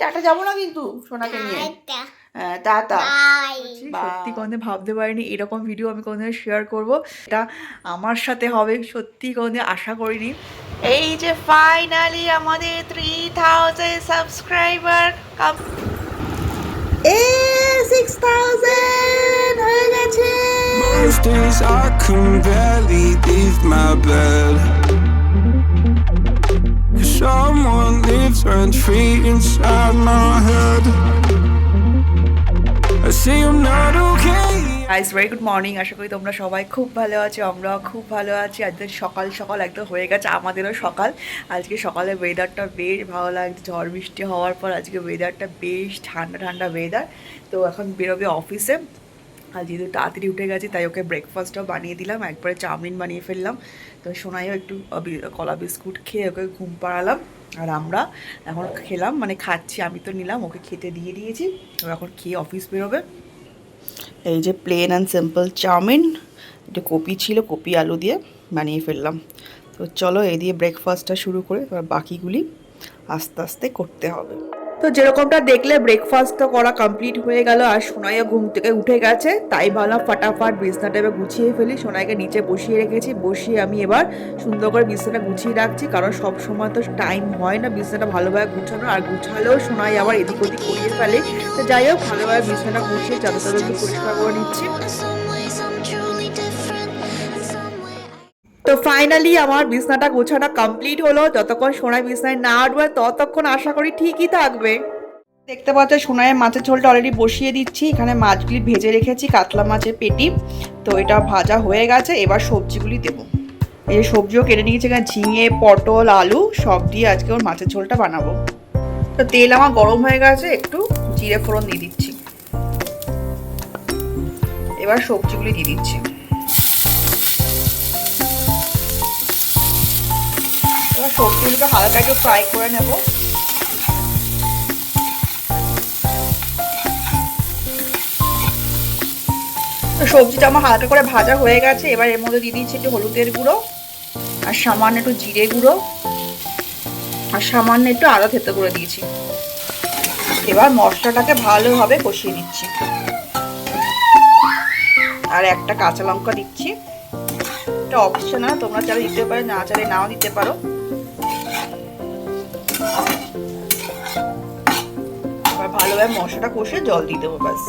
Tata যাব না কিন্তু সোনাকে নিয়ে। টাটা। হ্যাঁ, সত্যি কোনোদিন ভাবতে পারিনি এরকম ভিডিও আমি কোনোদিন শেয়ার করব। এটা আমার সাথে হবে সত্যি কোনোদিন আশা করিনি। এই যে ফাইনালি আমাদের থ্রি থাউজেন্ড সাবস্ক্রাইবার এ সিক্স থাউজেন্ড হয়ে গেছে। Most days I can barely leave my bed. Someone lives rent free inside my head. I say I'm not okay. Guys very good morning আশা করি তোমরা সবাই খুব ভালো আছো, আমরাও খুব ভালো আছি। আজকে সকাল সকাল একদম হয়ে গেছে, আমাদেরও সকাল। আজকে সকালে ওয়েদারটা বেশ ভালো লাগছে। ঝড় বৃষ্টি হওয়ার পর আজকে ওয়েদারটা বেশ ঠান্ডা ঠান্ডা ওয়েদার তো এখন বেরোবে অফিসে আর যেহেতু তাড়াতাড়ি উঠে গেছি, তাই ওকে ব্রেকফাস্টটাও বানিয়ে দিলাম, একবারে চাউমিন বানিয়ে ফেললাম। তো সোনাইও একটু কলা বিস্কুট খেয়ে ওকে ঘুম পাড়ালাম। আর আমরা এখন খেলাম মানে খাচ্ছি, আমি তো নিলাম, ওকে খেতে দিয়ে দিয়েছি। ও এখন খেয়ে অফিস বেরোবে? এই যে প্লেন অ্যান্ড সিম্পল চাউমিন, এটা কপি ছিল, কপি আলু দিয়ে বানিয়ে ফেললাম। তো চলো, এই দিয়ে ব্রেকফাস্টটা শুরু করে বাকিগুলি আস্তে আস্তে করতে হবে। তো যেরকমটা দেখলে ব্রেকফাস্ট তো করা কমপ্লিট হয়ে গেল আর সোনাইয়া ঘুম থেকে উঠে গেছে, তাই ভাবলাম ফাটাফাট বিছনাটা এবার গুছিয়ে ফেলি। সোনাইকে নিচে বসিয়ে রেখেছি, বসিয়ে আমি এবার সুন্দর করে বিছনাটা গুছিয়ে রাখছি, কারণ সব সময় তো টাইম হয় না বিছনাটা ভালোভাবে গুছানো আর গুছালেও সোনাই আবার এদিক ওদিক করিয়ে ফেলে। তো যাই হোক, ভালোভাবে বিছনাটা গুছিয়ে চাদর চাদর পরিষ্কার করে নিচ্ছি। ফাইনালি আমার বিছনাটা গোছানো কমপ্লিট হলো। যতক্ষণ সোনাই বিছনায় না উঠবে, ততক্ষণ আশা করি ঠিকই থাকবে। দেখতে পাচ্ছ, সোনাইয়ের মাছের ঝোলটা অলরেডি বসিয়ে দিচ্ছি। এখানে মাছগুলি ভেজে রেখেছি, কাতলা মাছের পেটি। তো, এটা ভাজা হয়ে গেছে, এবার সবজিগুলি দেবো। এই যে সবজিও কেটে নিয়েছি, এখানে ঝিঙে, পটল, আলু, সব দিয়ে আজকে ওর মাছের ঝোলটা বানাবো। তো, তেল আমার গরম হয়ে গেছে, একটু জিরে ফোড়ন দিয়ে দিচ্ছি। এবার সবজিগুলি দিয়ে দিচ্ছি। এবার সবজিগুলোকে হালকা একটু ফ্রাই করে নেব। সবজিটা আমার হালকা করে ভাজা হয়ে গেছে, এবার এর মধ্যে দিয়ে দিচ্ছি একটু হলুদের গুঁড়ো আর সামান্য একটু জিরে গুঁড়ো আর সামান্য একটু আদা থেতো করে দিয়েছি। এবার মশলাটাকে ভালোভাবে কষিয়ে নিচ্ছি। আর একটা কাঁচা লঙ্কা দিচ্ছি। এটা অপশনাল তোমরা চাইলে দিতে পারো, না চাইলে নাও দিতে পারো। এবার ভালোভাবে মশলাটা কষে জল দিয়ে দেবো, ব্যাস।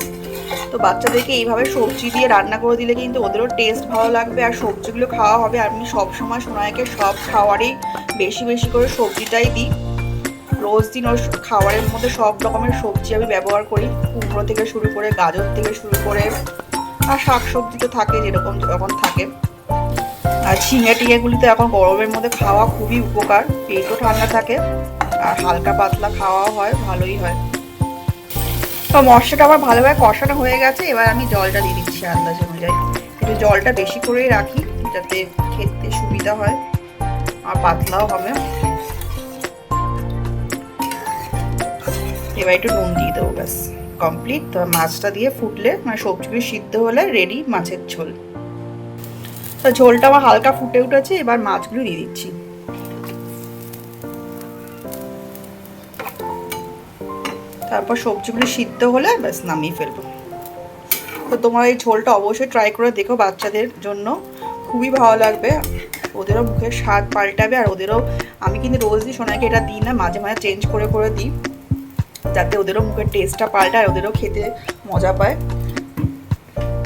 তো বাচ্চাদেরকে এইভাবে সবজি দিয়ে রান্না করে দিলে কিন্তু ওদেরও টেস্ট ভালো লাগবে আর সবজিগুলো খাওয়া হবে। আমি সবসময় সোনাইকে সব খাওয়ারই বেশি বেশি করে সবজিটাই দিই। রোজ দিন ওর খাবারের মধ্যে সব রকমের সবজি আমি ব্যবহার করি। কুমড়ো থেকে শুরু করে গাজর থেকে শুরু করে আর শাক সবজি তো থাকে যেরকম যখন থাকে। আর ঝিঙে টিঙেগুলি তো এখন গরমের মধ্যে খাওয়া খুবই উপকার, পেটও ঠান্ডা থাকে। আর হালকা পাতলা খাওয়াও হয়, ভালোই হয়। তো মশলাটা আমার ভালোভাবে কষানো হয়ে গেছে, এবার আমি জলটা দিয়ে দিচ্ছি আন্দাজ অনুযায়ী। একটু জলটা বেশি করেই রাখি, যাতে খেতে সুবিধা হয়, আর পাতলাও হবে। এবার একটু নুন দিয়ে দেবো, ব্যাস কমপ্লিট তো মাছটা দিয়ে ফুটলে মানে সবজিগুলো সিদ্ধ হলে রেডি মাছের ঝোল। তো ঝোলটা আমার হালকা ফুটে উঠেছে, এবার মাছগুলো দিয়ে দিচ্ছি। তারপর সবজিগুলো সিদ্ধ হলে ব্যাস নামিয়ে ফেলব। তো তোমার এই ঝোলটা অবশ্যই ট্রাই করে দেখো বাচ্চাদের জন্য। খুবই ভালো লাগবে। ওদেরও মুখের স্বাদ পাল্টাবে আর ওদেরও আমি কিন্তু রোজই সোনাকে এটা দিই না, মাঝে মাঝে চেঞ্জ করে করে দিই। যাতে ওদেরও মুখের টেস্টটা পাল্টায় আর ওদেরও খেতে মজা পায়।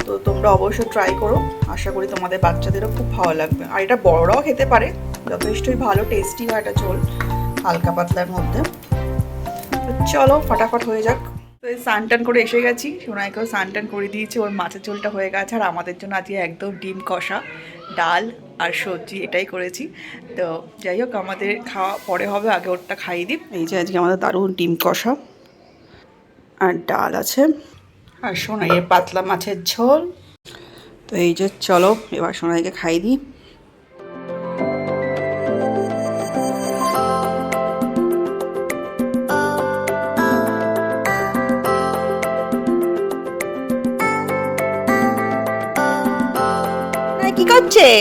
তো তোমরা অবশ্যই ট্রাই করো। আশা করি তোমাদের বাচ্চাদেরও খুব ভালো লাগবে। আর এটা বড়রাও খেতে পারে। যথেষ্টই ভালো টেস্টি হয় এটা ঝোল, হালকা পাতলার মধ্যে। চলো, ফটাফট হয়ে যাক। তো স্নান করে এসে গেছি। সোনাইকেও স্নান টান করে দিয়েছি, ওর মাছের ঝোলটা হয়ে গেছে, আর আমাদের জন্য আজকে একদম ডিম কষা, ডাল আর সবজি, এটাই করেছি। তো যাই হোক, আমাদের খাওয়া পরে হবে, আগে ওরটা খাইয়ে দিই। এই যে আজকে আমাদের দারুণ ডিম কষা আর ডাল আছে। আর সোনাইয়ের পাতলা মাছের ঝোল। তো এই যে চলো, এবার সোনাইকে খাই দিই। করছে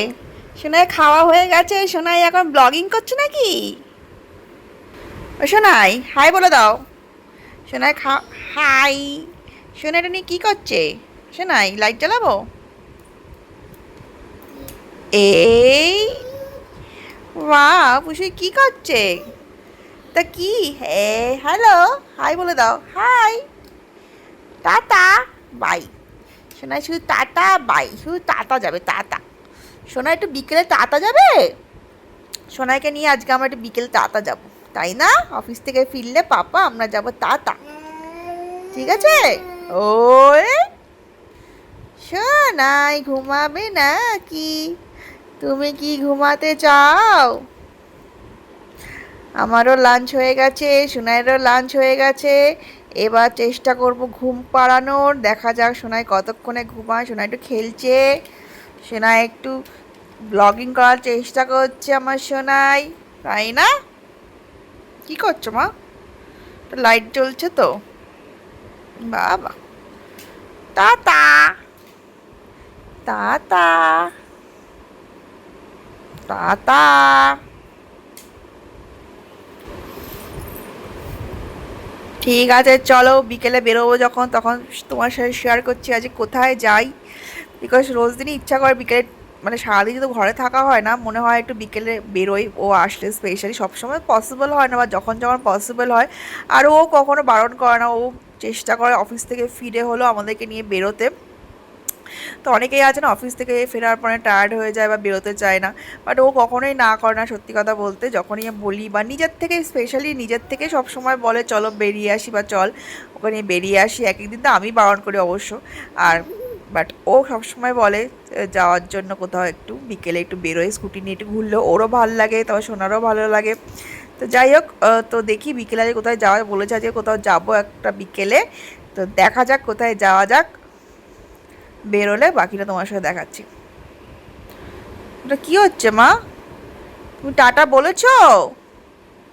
সোনাই খাওয়া হয়ে গেছে, সোনাই এখন ব্লগিং করছে নাকি? সোনাই হাই বলে দাও। সোনাই খা হাই সোনাইটা নিয়ে কী করছে? সোনাই লাইট জ্বালাবো? এই বা পুষি কি করছে? তা কি? হে হ্যালো হাই বলে দাও। হাই টাটা বাই সোনাই, শুধু টাটা বাই শুধু টাটা যাবে, টাটা। সোনা, একটু বিকেলে টাটা যাবে? সোনাইকে নিয়ে আজকে আমরা একটু বিকেলে টাটা যাব। তাই না? অফিস থেকে ফিরলে পাপা, আমরা যাব টাটা ঠিক আছে? ওই সোনাই ঘুমাবে না কি তুমি কি ঘুমাতে চাও? আমারও লাঞ্চ হয়ে গেছে, সোনাইয়েরও লাঞ্চ হয়ে গেছে। এবার চেষ্টা করব ঘুম পাড়ানোর। দেখা যাক সোনাই কতক্ষণে ঘুমায়। সোনাই একটু খেলছে। সোনাই একটু ব্লগিং করার চেষ্টা করছে আমার সোনাই, তাই না? কি করছ মা? লাইট জ্বলছে তো। বাবা। তাতা। তাতা। তাতা। ঠিক আছে, চলো বিকেলে বেরোবো যখন, তখন তোমার সাথে শেয়ার করছি, আজ কোথায় যাই? বিকজ রোজ দিনই ইচ্ছা করে বিকেলে মানে সারাদিন যদি ঘরে থাকা হয় না, মনে হয় একটু বিকেলে বেরোই, ও আসলে স্পেশালি সবসময় পসিবল হয় না বা যখন যখন পসিবল হয়, আর ও কখনো বারণ করে না, ও চেষ্টা করে অফিস থেকে ফিরে হলো আমাদেরকে নিয়ে বেরোতে। তো অনেকেই আছে না অফিস থেকে ফেরার পরে টায়ার্ড হয়ে যায় বা বেরোতে চায় না বাট ও কখনোই না করে না সত্যি কথা বলতে, যখনই বলি বা নিজের থেকে স্পেশালি নিজের থেকে সব সময় বলে, চলো বেরিয়ে আসি বা চল ওখানে বেরিয়ে আসি। এক একদিন তো আমি বারণ করি অবশ্য, আর বাট ও সবসময় বলে যাওয়ার জন্য কোথাও একটু বিকেলে একটু বেরোয় স্কুটি নিয়ে একটু ঘুরলেও ওরও ভালো লাগে তবে সোনারও ভালো লাগে। তো যাই হোক তো দেখি বিকেলে আজকে কোথায় যাওয়া, বলেছে আজকে কোথাও যাব একটা বিকেলে। তো দেখা যাক কোথায় যাওয়া যাক, বেরোলে বাকিটা তোমার সাথে দেখাচ্ছি। ওটা কী হচ্ছে মা? তুমি টাটা বলেছ?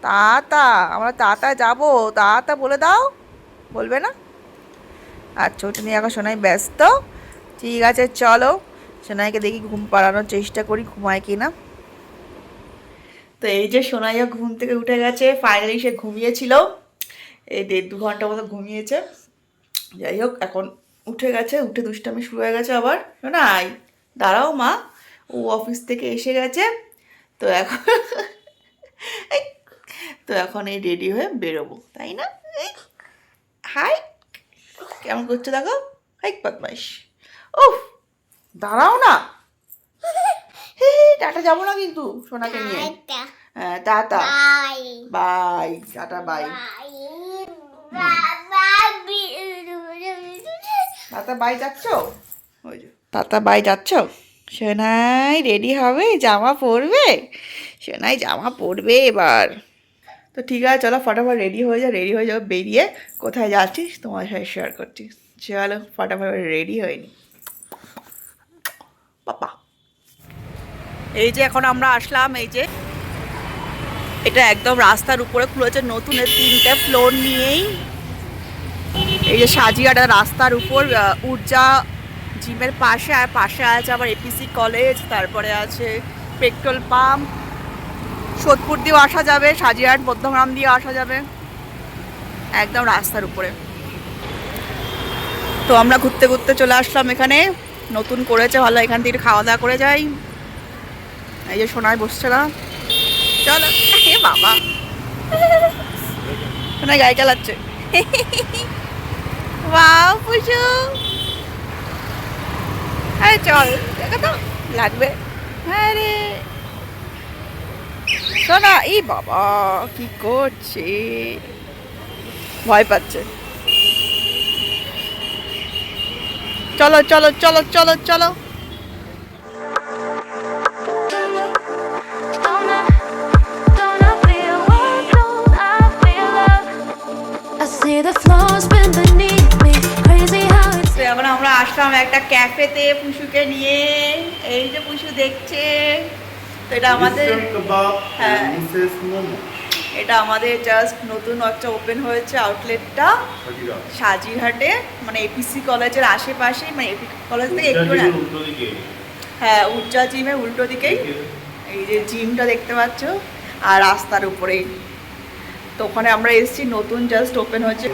তাতা, আমরা তাতা যাব, তাতা বলে দাও, বলবে না? আচ্ছা ওটা নিয়ে এখন সোনাই ব্যস্ত। ঠিক আছে, চলো। সোনাইকে দেখি ঘুম পাড়ানোর চেষ্টা করি, ঘুমায় কি না তো এই যে সোনাইয়া ঘুম থেকে উঠে গেছে ফাইনালি সে ঘুমিয়েছিল। এই দেড় দু ঘণ্টা মতো ঘুমিয়েছে। যাই হোক, এখন উঠে গেছে, উঠে দুষ্টামি শুরু হয়ে গেছে আবার। শোনাই দাঁড়াও মা, ও অফিস থেকে এসে গেছে। তো এখন তো এখন এই রেডি হয়ে বেরোবো, তাই না? হাই, কেমন করছে দেখো? হাই, বদমাইশ। উফ দাঁড়াও না। টাটা যাব না কিন্তু সোনাকে নিয়ে। হ্যাঁ tata. Bye. Tata bye. Tata bye যাচ্ছ? ওই যে তাতা বাই যাচ্ছ? সোনাই রেডি হবে? জামা পরবে? সোনাই জামা পরবে এবার। তো ঠিক আছে চলো ফটাফট রেডি হয়ে যা রেডি হয়ে যাও বেরিয়ে কোথায় যাচ্ছিস? তোমার সাথে শেয়ার করছি। চলো ফটাফট রেডি হয়নি পাপা এই যে এখন আমরা আসলাম, এই যে এটা একদম রাস্তার উপরে খুলেছে নতুন তিনটে ফ্লোর নিয়েই। এই যে সাজিয়াটা রাস্তার উপর উর্জা জিমের পাশে, আর পাশে আছে আবার এপিসি কলেজ তারপরে আছে পেট্রোল পাম্প সোদপুর দিয়েও আসা যাবে সাজিয়াট মধ্যমগ্রাম দিয়ে আসা যাবে। একদম রাস্তার উপরে। তো আমরা ঘুরতে ঘুরতে চলে আসলাম এখানে। নতুন করেছে, ভালো, এখান থেকে খাওয়া দাওয়া করে যাই। এই যে সোনায় বসছে না। চলো হে বাবা। সোনায় গাড়ি চালাচ্ছে। আরে চল আরে শোনা এই বাবা, কি করছে? ভয় পাচ্ছে। চলো চলো চলো চলো চলো। এখন আমরা আসলাম একটা ক্যাফেতে পুষুকে নিয়ে। এই যে পুষু দেখছে। তো এটা আমাদের হ্যাঁ। এটা আমাদের জাস্ট নতুন একটা ওপেন হয়েছে আউটলেটটা. সাজিরহাটে। মানে এপিসি কলেজের আশেপাশেই মানে এপি কলেজ থেকে একটু। হ্যাঁ উজ্জা জিমের উল্টো দিকেই এই যে জিমটা দেখতে পাচ্ছ আর রাস্তার উপরেই। তো ওখানে আমরা এসেছি নতুন জাস্ট ওপেন হয়েছে।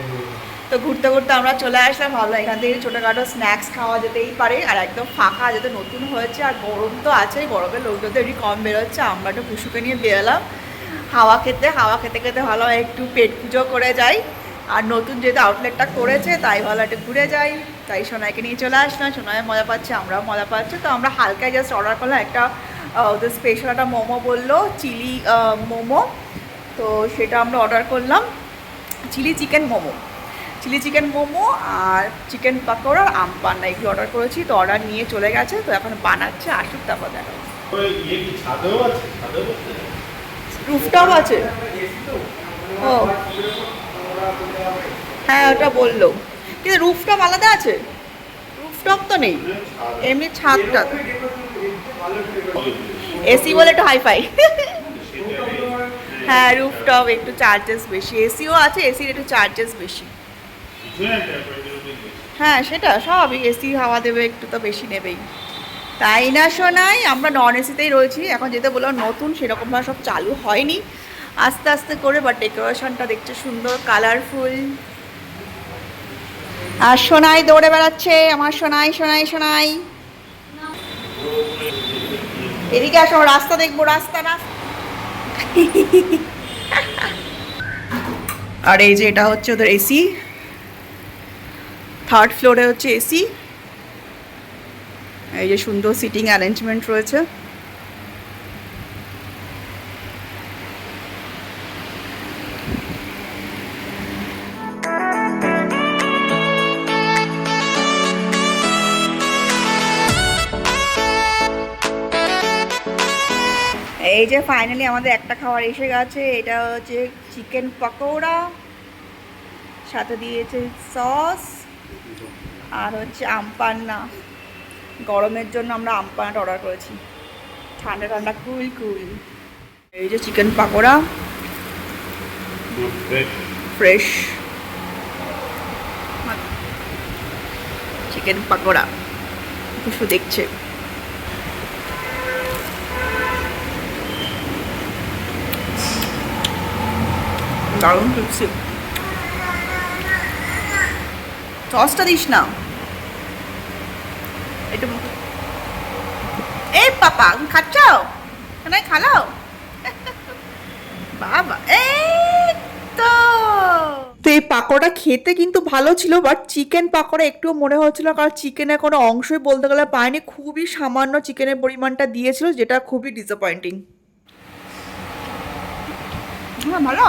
তো ঘুরতে ঘুরতে আমরা চলে আসলাম ভাবলাম এখান থেকে ছোটোখাটো স্ন্যাক্স খাওয়া যেতেই পারে আর একদম ফাঁকা যেতে নতুন হয়েছে আর গরম তো আছেই গরমের লোকজন তো একটু কম বেরোচ্ছে আমরা একটু পুষুকে নিয়ে বেরোলাম। হাওয়া খেতে হাওয়া খেতে খেতে ভালো একটু পেট পুজো করে যাই। আর নতুন যেহেতু আউটলেটটা করেছে, তাই ভালো একটু ঘুরে যাই। তাই সোনাইকে নিয়ে চলে আসলাম, সোনাই মজা পাচ্ছে, আমরাও মজা পাচ্ছি। তো আমরা হালকায় জাস্ট অর্ডার করলাম একটা ওদের স্পেশাল একটা মোমো বলল, চিলি মোমো। তো সেটা আমরা অর্ডার করলাম, chilli chicken momo. Chilli chicken momo আর চিকেন পাকোড়া আর আম পান্না এগুলো অর্ডার করেছি, তো অর্ডার নিয়ে চলে গেছে। তো এখন বানাচ্ছে আসুক তারপর দেখা রুফটপ আছে? ও। হ্যাঁ ওটা বলল। কিন্তু রুফটপ আলাদা আছে? রুফটপ তো নেই। এমনি ছাদটা। এসি বলে একটু হাইফাই হ্যাঁ রুফটপ একটু চার্জেস বেশি। এসিও আছে, এসির একটু চার্জেস বেশি। হ্যাঁ সেটা সবই। এসি হাওয়া দেবে, একটু তো বেশি নেবেই। তাই না শোনাই আমরা নন এসিতেই রয়েছি। এখন যেতে বললাম নতুন সেরকমভাবে সব চালু হয়নি। আস্তে আস্তে করে বাট ডেকোরেশনটা দেখতে সুন্দর কালারফুল আর সোনাই দৌড়ে বেড়াচ্ছে, আমার সোনাই সোনাই সোনাই। এদিকে আসো, রাস্তা দেখব, রাস্তা না আর এই যে এটা হচ্ছে ওদের এসি থার্ড ফ্লোরে হচ্ছে এসি এই যে সুন্দর সিটিং অ্যারেঞ্জমেন্ট রয়েছে। এই যে ফাইনালি আমাদের একটা খাবার এসে গেছে, এটা হচ্ছে চিকেন পকোড়া, সাথে দিয়েছে সস আর হচ্ছে আমপান্না গরমের জন্য আমরা আমপান্নাটা অর্ডার করেছি। ঠান্ডা ঠান্ডা কুল কুল। এই যে chicken pakora. Fresh chicken pakora. Khushu দেখছে। দারুণ ক্রিপসি সসটা দিস না। একটু এই পাপা খাচ্ছ? নাই খালাও বাবা এই তো। তো এই পাকোড়া খেতে কিন্তু ভালো ছিল বাট চিকেন পাকোড়া একটু মনে হচ্ছিল কারণ চিকেনের কোনো অংশই বলতে গেলে পায়নি খুবই সামান্য চিকেনের পরিমাণটা দিয়েছিল যেটা খুবই ডিসঅ্যাপয়েন্টিং হ্যাঁ ভালো।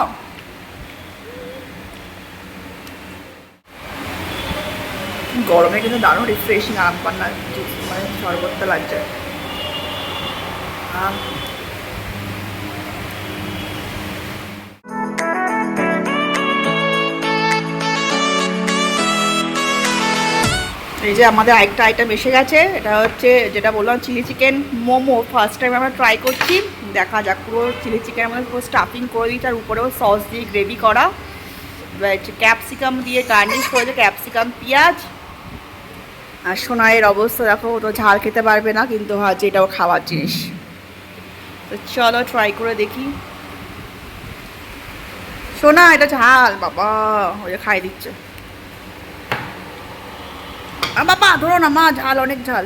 গরমে কিন্তু দারুণ রিফ্রেশিং আম পান্না জুস মানে শরবতটা লাগছে। আম। এই যে আমাদের আরেকটা আইটেম এসে গেছে, এটা হচ্ছে যেটা বললাম chilli chicken momo. First time আমরা ট্রাই করছি। দেখা যাক, পুরো চিলি চিকেন আমাদের পুরো স্টাফিং করে দিই তার উপরেও সস দিয়ে গ্রেভি করা। ক্যাপসিকাম দিয়ে গার্নিশ করেছে ক্যাপসিকাম পেঁয়াজ আর সোনাইয়ের অবস্থা দেখো, ও তো ঝাল খেতে পারবে না, কিন্তু ভাবছে এটাও খাওয়ার জিনিস। তো চলো ট্রাই করে দেখি। সোনা, এটা ঝাল, বাবা ওই যে খাই দিচ্ছে। বাবা, ধরো না, মা, ঝাল, অনেক ঝাল।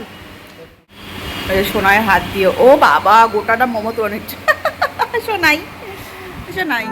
সোনায় হাত দিয়ে, ও বাবা, গোটাটা মোমো তো অনেক সোনাই সোনাই।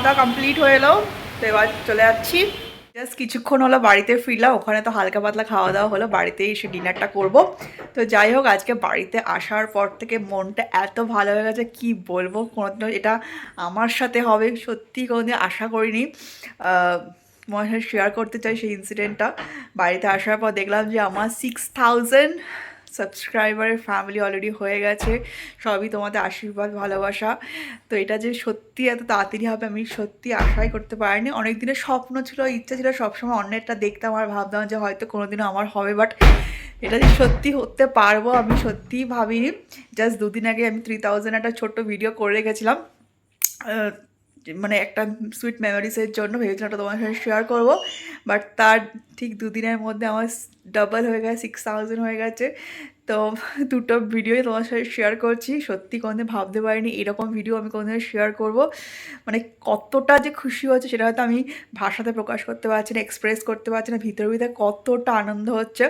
খাওয়া দাওয়া কমপ্লিট হয়ে এলো। তো এবার চলে যাচ্ছি। জাস্ট কিছুক্ষণ হলো বাড়িতে ফিরলাম। ওখানে তো হালকা পাতলা খাওয়া দাওয়া হলো। বাড়িতেই এসে ডিনারটা করব। তো যাই হোক, আজকে বাড়িতে আসার পর থেকে মনটা এত ভালো হয়ে গেছে। কি বলব? কোনোদিনও এটা আমার সাথে হবে। সত্যি কোনোদিন আশা করিনি। তোমার সাথে শেয়ার করতে চাই সেই ইনসিডেন্টটা বাড়িতে আসার পর দেখলাম যে আমার সিক্স থাউজেন্ড সাবস্ক্রাইবারের ফ্যামিলি অলরেডি হয়ে গেছে, সবই তোমাদের আশীর্বাদ, ভালোবাসা। তো এটা যে সত্যি এত তাড়াতাড়ি হবে, আমি সত্যি আশাই করতে পারিনি। অনেক দিনের স্বপ্ন ছিল, ইচ্ছা ছিল সবসময় অন্যেরটা দেখতাম আর ভাবতাম যে হয়তো কোনোদিনও আমার হবে বাট এটা যে সত্যি হতে পারব, আমি সত্যিই ভাবিনি। জাস্ট দুদিন আগে আমি থ্রি থাউজেন্ড একটা ছোট্ট ভিডিও করে রেখেছিলাম। মানে একটা সুইট মেমোরিজের জন্য ভেবেছিলাম ওটা তোমার সাথে শেয়ার করব বাট তার ঠিক দুদিনের মধ্যে আমার ডাবল হয়ে গেছে সিক্স থাউজেন্ড হয়ে গেছে। তো দুটো ভিডিওই তোমার সাথে শেয়ার করছি, সত্যি কোনোদিন ভাবতে পারিনি এরকম ভিডিও আমি কোনোদিন শেয়ার করব। মানে কতটা যে খুশি হচ্ছে সেটা হয়তো আমি ভাষাতে প্রকাশ করতে পারছি না এক্সপ্রেস করতে পারছি না, ভিতরে ভিতরে কতটা আনন্দ হচ্ছে।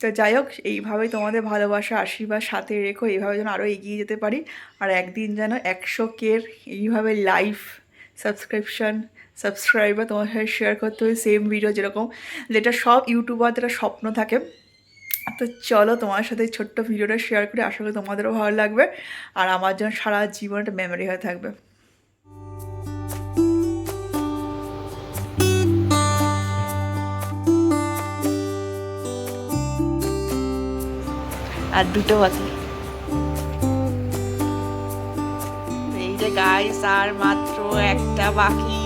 তো যাই হোক, এইভাবেই তোমাদের ভালোবাসা, আশীর্বাদ সাথে রেখো, এইভাবে যেন আরও এগিয়ে যেতে পারি। আর একদিন যেন একশো কের এইভাবে লাইভ সাবস্ক্রিপশন সাবস্ক্রাইবার তোমার সাথে শেয়ার করতে হবে সেম ভিডিও যেরকম, যেটা সব ইউটিউবারদের স্বপ্ন থাকে। তো চলো তোমার সাথে ছোট্ট ভিডিওটা শেয়ার করি, আশা করি তোমাদেরও ভালো লাগবে, আর আমার জন্য সারা জীবন একটা মেমোরি হয়ে থাকবে। আর দুটো বাকি যে গাইস আর মাত্র একটা বাকি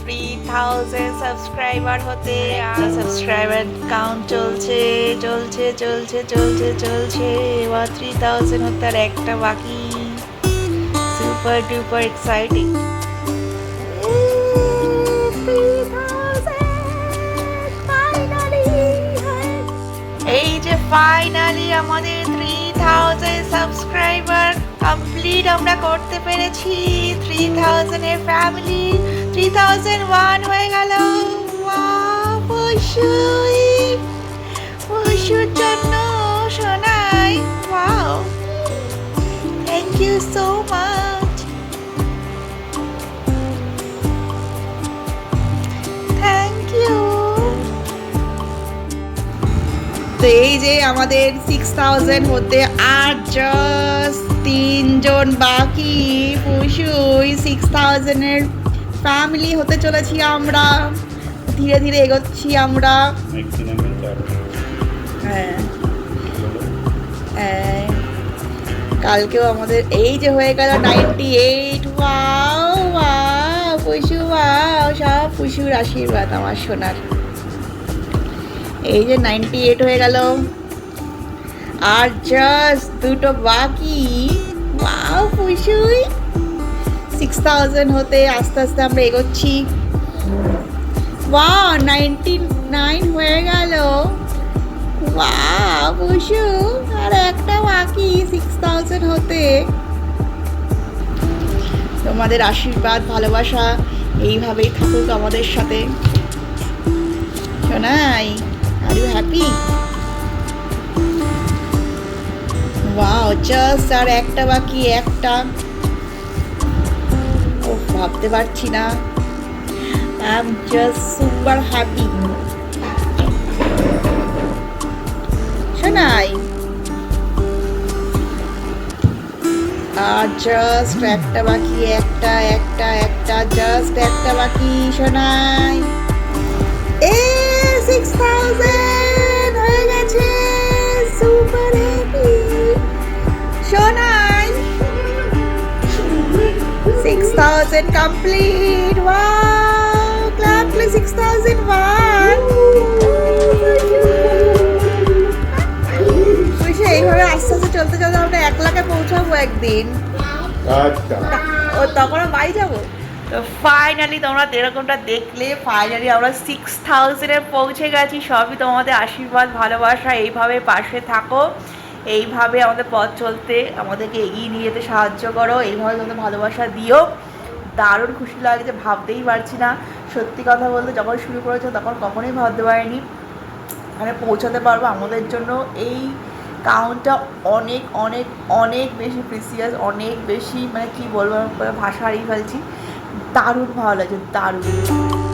থ্রি থাউজেন্ড সাবস্ক্রাইবার হতে আর সাবস্ক্রাইবার কাউন্ট চলছে চলছে চলছে চলছে চলছে। এবার থ্রি থাউজেন্ড হতে আর একটা বাকি। সুপার ডুপার এক্সাইটিং এই যে ফাইনালি আমাদের থ্রি থাউজেন্ড সাবস্ক্রাইবার কমপ্লিট আমরা করতে পেরেছি। থ্রি থাউজেন্ডের ফ্যামিলি থ্রি থাউজেন্ড ওয়ান হয়ে গেল। পশুই, পশুর জন্য Sonai wow thank you so much তো এই যে আমাদের সিক্স থাউজেন্ড হতে আর জাস্ট তিনজন বাকি। পশুই সিক্স থাউজেন্ডের ফ্যামিলি হতে চলেছি আমরা। ধীরে ধীরে এগোচ্ছি আমরা। হ্যাঁ। হ্যাঁ। কালকেও আমাদের এই যে হয়ে গেল নাইনটি এইট ওয়াও ওয়াও সব পশুর আশীর্বাদ আমার সোনার। এই যে নাইনটি এইট হয়ে গেল। আর জাস্ট দুটো বাকি। ওয়াও পুষুই। সিক্স থাউজেন্ড হতে আস্তে আস্তে আমরা এগোচ্ছি। ওয়াও নাইনটি নাইন হয়ে গেল। ওয়াও পুষু আর একটা বাকি সিক্স থাউজেন্ড হতে। তোমাদের আশীর্বাদ, ভালোবাসা, এইভাবেই থাকুক আমাদের সাথে। Sonai. Are you happy wow just আর একটা বাকি, একটা। ও ভাবতে পারছি না। I am just super happy R just একটা বাকি, একটা একটা একটা জাস্ট একটা বাকি, শোনাই। এ সিক্স থাউজেন্ড হয়ে গেছে super happy Sonai six thousand complete wow club play six thousand one এইভাবে আস্তে আস্তে চলতে চলতে আমরা এক লাখে পৌঁছাবো একদিন। আচ্ছা। ও তখন বাই যাব? তো ফাইনালি তোমরা এরকমটা দেখলে ফাইনালি আমরা সিক্স থাউজেন্ডে পৌঁছে গেছি। সবই তোমাদের আশীর্বাদ, ভালোবাসা, এইভাবে পাশে থাকো। এইভাবে আমাদের পথ চলতে আমাদেরকে এগিয়ে নিয়ে যেতে সাহায্য করো। এইভাবে তোমাদের ভালোবাসা দিও। দারুণ খুশি লাগছে ভাবতেই পারছি না। সত্যি কথা বলতে যখন শুরু করেছ তখন কখনোই ভাবতে পারিনি। মানে পৌঁছাতে পারব আমাদের জন্য। এই কাউন্টটা অনেক অনেক অনেক বেশি প্রিসিয়াস অনেক বেশি মানে কী বলব, ভাষা হারিয়ে ফেলছি। দারুণ ভালো লাগছে দারুণ